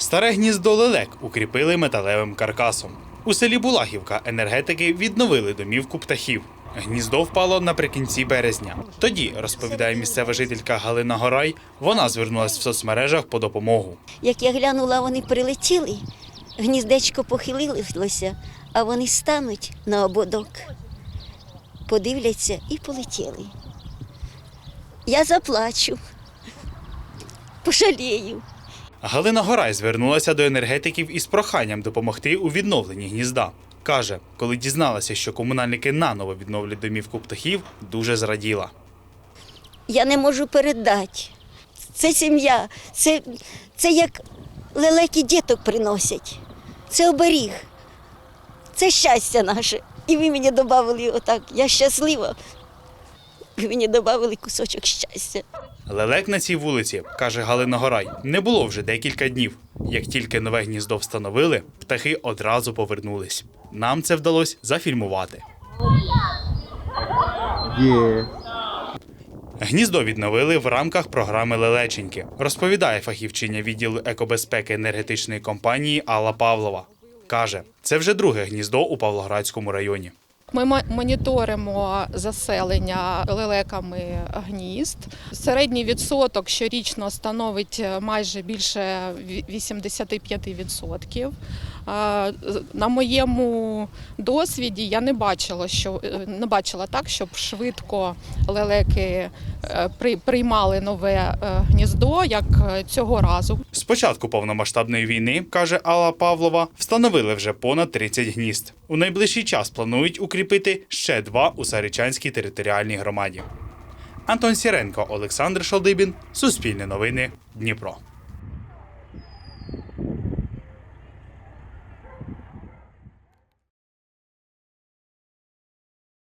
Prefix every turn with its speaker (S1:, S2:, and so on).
S1: Старе гніздо лелек укріпили металевим каркасом. У селі Булахівка енергетики відновили домівку птахів. Гніздо впало наприкінці березня. Тоді, розповідає місцева жителька Галина Горай, вона звернулася в соцмережах по допомогу.
S2: Як я глянула, вони прилетіли, гніздечко похилилося, а вони стануть на ободок, подивляться і полетіли. Я заплачу, пожалію.
S1: Галина Горай звернулася до енергетиків із проханням допомогти у відновленні гнізда. Каже, коли дізналася, що комунальники наново відновлять домівку птахів, дуже зраділа.
S2: Я не можу передати. Це сім'я, це, це як лелеки діток приносять. Це оберіг, це щастя наше. І ви мені додали отак. Я щаслива. Ви мені додали кусочок щастя.
S1: Лелек на цій вулиці, каже Галина Горай, не було вже декілька днів. Як тільки нове гніздо встановили, птахи одразу повернулись. Нам це вдалося зафільмувати. Гніздо відновили в рамках програми Лелеченьки, розповідає фахівчиня відділу екобезпеки енергетичної компанії Алла Павлова. Каже, це вже друге гніздо у Павлоградському районі.
S3: Ми мо- моніторимо заселення лелеками гнізд. Середній відсоток щорічно становить е, майже більше ві- 85%. Е, На моєму досвіді я не бачила, що е, не бачила так, щоб швидко лелеки е, при- приймали нове гніздо, як цього разу.
S1: З початку повномасштабної війни, каже Алла Павлова, встановили вже понад 30 гнізд. У найближчий час планують укріпити ще два у Саричанській територіальній громаді. Антон Сіренко, Олександр Шалдибін, Суспільне новини, Дніпро.